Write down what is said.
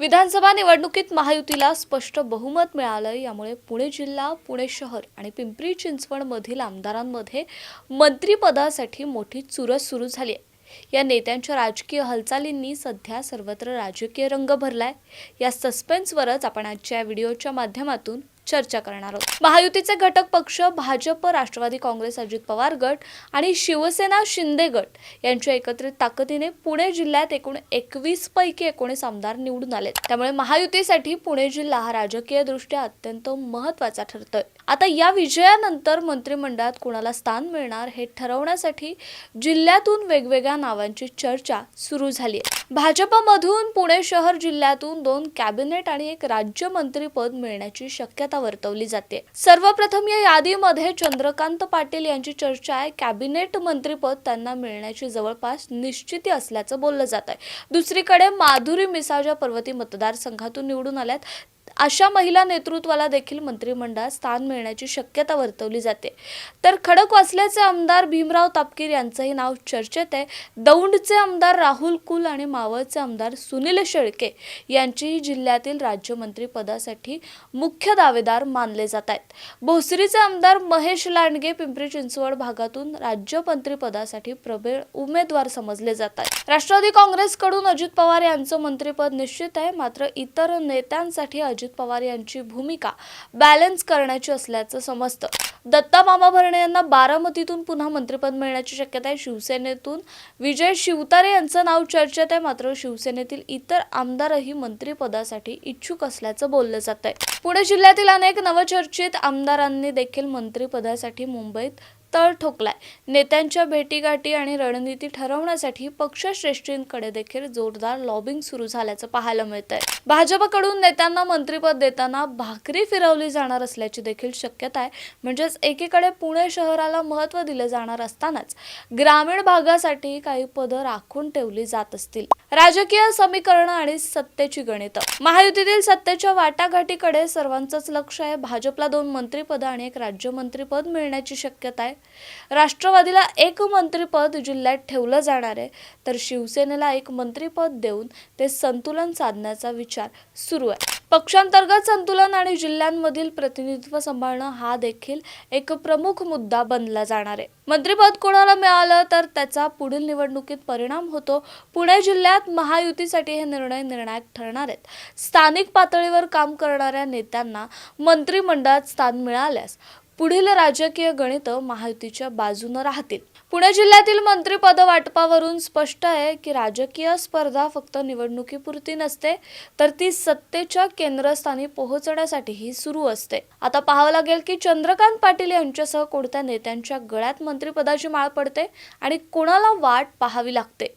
विधानसभा निवडणुकीत महायुतीला स्पष्ट बहुमत मिळालं यामुळे पुणे जिल्हा पुणे शहर आणि पिंपरी चिंचवडमधील आमदारांमध्ये मंत्रिपदासाठी मोठी चुरस सुरू झाली आहे. या नेत्यांच्या राजकीय हालचालींनी सध्या सर्वत्र राजकीय रंग भरलाय. या सस्पेन्सवरच आपण आजच्या व्हिडिओच्या माध्यमातून चर्चा करणार आहोत. महायुतीचे घटक पक्ष भाजप राष्ट्रवादी काँग्रेस अजित पवार गट आणि शिवसेना शिंदे गट यांच्या एकत्रित ताकदीने पुणे जिल्ह्यात एकूण एकवीस पैकी एकोणीस आमदार निवडून आलेत. त्यामुळे महायुतीसाठी पुणे जिल्हा हा राजकीय दृष्ट्या अत्यंत महत्त्वाचा ठरतोय. आता या विजयानंतर मंत्रिमंडळात कुणाला स्थान मिळणार हे ठरवण्यासाठी जिल्ह्यातून वेगवेगळ्या नावांची चर्चा सुरू झाली आहे भाजपमधून पुणे शहर जिल्ह्यातून दोन कॅबिनेट आणि एक राज्यमंत्रीपद मिळण्याची शक्यता वर्तवली जाते. सर्वप्रथम या यादीमध्ये चंद्रकांत पाटील यांची चर्चा आहे. कॅबिनेट मंत्रीपद त्यांना मिळण्याची जवळपास निश्चिती असल्याचं बोललं जात आहे दुसरीकडे माधुरी मिसाळ पर्वती मतदारसंघातून निवडून आल्यात. अशा महिला नेतृत्वाला देखील मंत्रिमंडळात स्थान मिळण्याची शक्यता वर्तवली जाते. तर खडकवासल्याचे आमदार भीमराव तापकीर यांचंही नाव चर्चेत आहे. दौंडचे आमदार राहुल कुल आणि मावळचे आमदार सुनील शेळके यांचीही जिल्ह्यातील राज्यमंत्री पदासाठी मुख्य दावेदार मानले जात आहेत. भोसरीचे आमदार महेश लांडगे पिंपरी चिंचवड भागातून राज्यमंत्री पदासाठी प्रबळ उमेदवार समजले जात आहेत. राष्ट्रवादी काँग्रेसकडून अजित पवार यांचं मंत्रिपद निश्चित आहे. मात्र इतर नेत्यांसाठी अजित पवार यांची भूमिका बॅलन्स करण्याची असल्याचं समजतं. दत्ता मामा भरणे यांना बारामतीतून पुन्हा मंत्रिपद मिळण्याची शक्यता आहे. शिवसेनेतून विजय शिवतारे यांचं नाव चर्चेत आहे. मात्र शिवसेनेतील इतर आमदारही मंत्रिपदासाठी इच्छुक असल्याचं बोललं जात आहे पुणे जिल्ह्यातील अनेक नवचर्चित आमदारांनी देखील मंत्रिपदासाठी मुंबईत तळ ठोकलाय. नेत्यांच्या भेटीगाठी आणि रणनीती ठरवण्यासाठी पक्षश्रेष्ठींकडे देखील जोरदार लॉबिंग सुरू झाल्याचं पाहायला मिळत आहे भाजपकडून नेत्यांना मंत्रिपद देताना भाकरी फिरवली जाणार असल्याची देखील शक्यता आहे. म्हणजेच एकीकडे पुणे शहराला महत्त्व दिलं जाणार असतानाच ग्रामीण भागासाठी काही पदं राखून ठेवली जात असतील. राजकीय समीकरण आणि सत्तेची गणितं. महायुतीतील सत्तेच्या वाटाघाटीकडे सर्वांचंच लक्ष आहे. भाजपला दोन मंत्रिपद आणि एक राज्यमंत्रीपद मिळण्याची शक्यता आहे. राष्ट्रवादीला एक मंत्रिपद जिल्ह्यात ठेवलं जाणार आहे तर शिवसेनेला एक मंत्रिपद देऊन ते संतुलन साधण्याचा विचार सुरू आहे. पक्षांतर्गत संतुलन आणि जिल्ह्यांमधील प्रतिनिधित्व सांभाळणं हा देखील एक प्रमुख मुद्दा बनला जाणार आहे. मंत्रिपद कोणाला मिळालं तर त्याचा पुढील निवडणुकीत परिणाम होतो. पुणे जिल्ह्यात महायुतीसाठी हे निर्णय निर्णायक ठरणार आहेत. स्थानिक पातळीवर काम करणाऱ्या नेत्यांना मंत्रिमंडळात स्थान मिळाल्यास पुढील राजकीय गणित महायुतीच्या बाजूनं राहतील. पुणे जिल्ह्यातील मंत्रिपद वाटपावरून स्पष्ट आहे की राजकीय स्पर्धा फक्त निवडणुकीपुरती नसते तर ती सत्तेच्या केंद्रस्थानी पोहोचण्यासाठीही सुरू असते. आता पाहावं लागेल की चंद्रकांत पाटील यांच्यासह कोणत्या नेत्यांच्या गळ्यात मंत्रिपदाची माळ पडते आणि कोणाला वाट पाहावी लागते.